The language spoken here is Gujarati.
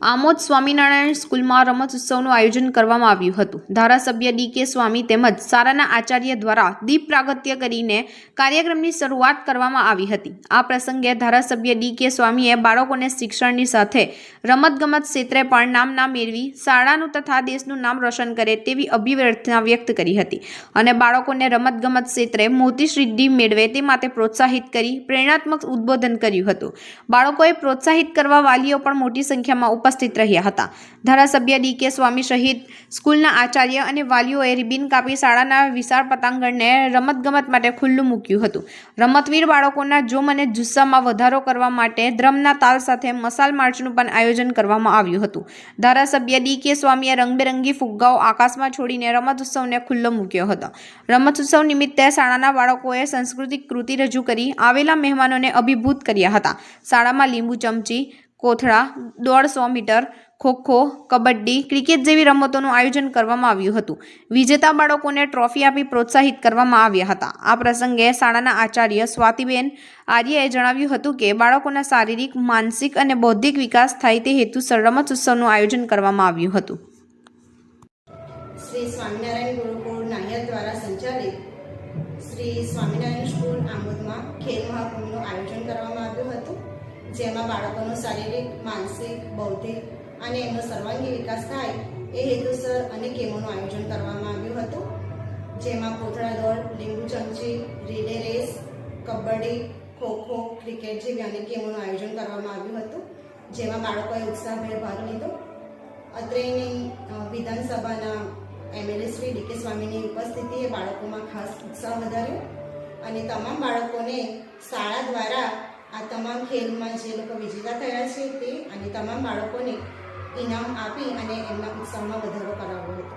આમોદ સ્વામિનારાયણ સ્કૂલમાં રમત ઉત્સવનું આયોજન કરવામાં આવ્યું હતું. ધારાસભ્ય ડી કે સ્વામી તેમજ સારાના આચાર્ય દ્વારા દીપ પ્રાગત્ય કરીને કાર્યક્રમની શરૂઆત કરવામાં આવી હતી. આ પ્રસંગે ધારાસભ્ય ડી કે સ્વામીએ બાળકોને શિક્ષણની સાથે રમતગમત ક્ષેત્રે પણ નામના મેળવી શાળાનું તથા દેશનું નામ રોશન કરે તેવી અભિવ્યર્થના વ્યક્ત કરી હતી અને બાળકોને રમતગમત ક્ષેત્રે મોટી સિદ્ધિ મેળવે તે માટે પ્રોત્સાહિત કરી પ્રેરણાત્મક ઉદ્બોધન કર્યું હતું. બાળકોએ પ્રોત્સાહિત કરવા વાલીઓ પણ મોટી સંખ્યામાં ઉપસ્થિત રહ્યા હતા. ધારાસભ્ય ડી કે સ્વામી સહિત સ્કૂલના આચાર્ય અને વાલીઓએ રિબિન કાપી શાળાના વિશાળ પતાંગણને રમતગમત માટે ખુલ્લું મૂક્યું હતું. રમતવીર બાળકોના જોમ અને જુસ્સામાં વધારો કરવા માટે ધ્રમના તાલ સાથે મસાલ માર્ચનું પણ આયોજન કરવામાં આવ્યું હતું. ધારાસભ્ય ડી કે સ્વામીએ રંગબેરંગી ફુગ્ગાઓ આકાશમાં છોડીને રમત ઉત્સવને ખુલ્લો મૂક્યો હતો. રમત ઉત્સવ નિમિત્તે શાળાના બાળકોએ સાંસ્કૃતિક કૃતિ રજૂ કરી આવેલા મહેમાનોને અભિભૂત કર્યા હતા. શાળામાં લીંબુ ચમચી કોથળા દોઢસો મીટર, ખોખો, કબડ્ડી, ક્રિકેટ જેવી રમતોનું આયોજન કરવામાં આવ્યું હતું. વિજેતા બાળકોને ટ્રોફી આપી પ્રોત્સાહિત કરવામાં આવ્યા હતા. આ પ્રસંગે શાળાના આચાર્ય સ્વાતિબેન આર્યએ જણાવ્યું હતું કે, બાળકોના શારીરિક, માનસિક અને બૌદ્ધિક વિકાસ થાય તે હેતુસર રમત ઉત્સવનું આયોજન કરવામાં આવ્યું હતું. શ્રી સ્વામિનારાયણ ગુરુકુળ નાયર દ્વારા સંચાલિત શ્રી સ્વામિનારાયણ સ્કૂલ આમોદમાં ખેલ મહાકુંભનું આયોજન કરવામાં આવ્યું હતું જેમાં બાળકોનો શારીરિક, માનસિક, બૌદ્ધિક અને એમનો સર્વાંગી વિકાસ થાય એ હેતુસર અનેક ગેમોનું આયોજન કરવામાં આવ્યું હતું. જેમાં કોથળા દોડ, લીંબુ ચમચી, relay race, kabaddi, kho kho, cricket જેવી અનેક ગેમોનું આયોજન કરવામાં આવ્યું હતું, જેમાં બાળકોએ ઉત્સાહભેર ભાગ લીધો. અત્રેની વિધાનસભાના એમએલએ શ્રી ડીકે સ્વામીની ઉપસ્થિતિએ બાળકોમાં ખાસ ઉત્સાહ વધાર્યો અને તમામ બાળકોને શાળા દ્વારા આ તમામ ખેલમાં જે લોકો વિજેતા થયા છે તે અને તમામ બાળકોને ઇનામ આપી અને એમના ઉત્સાહમાં વધારો કરાવ્યો હતો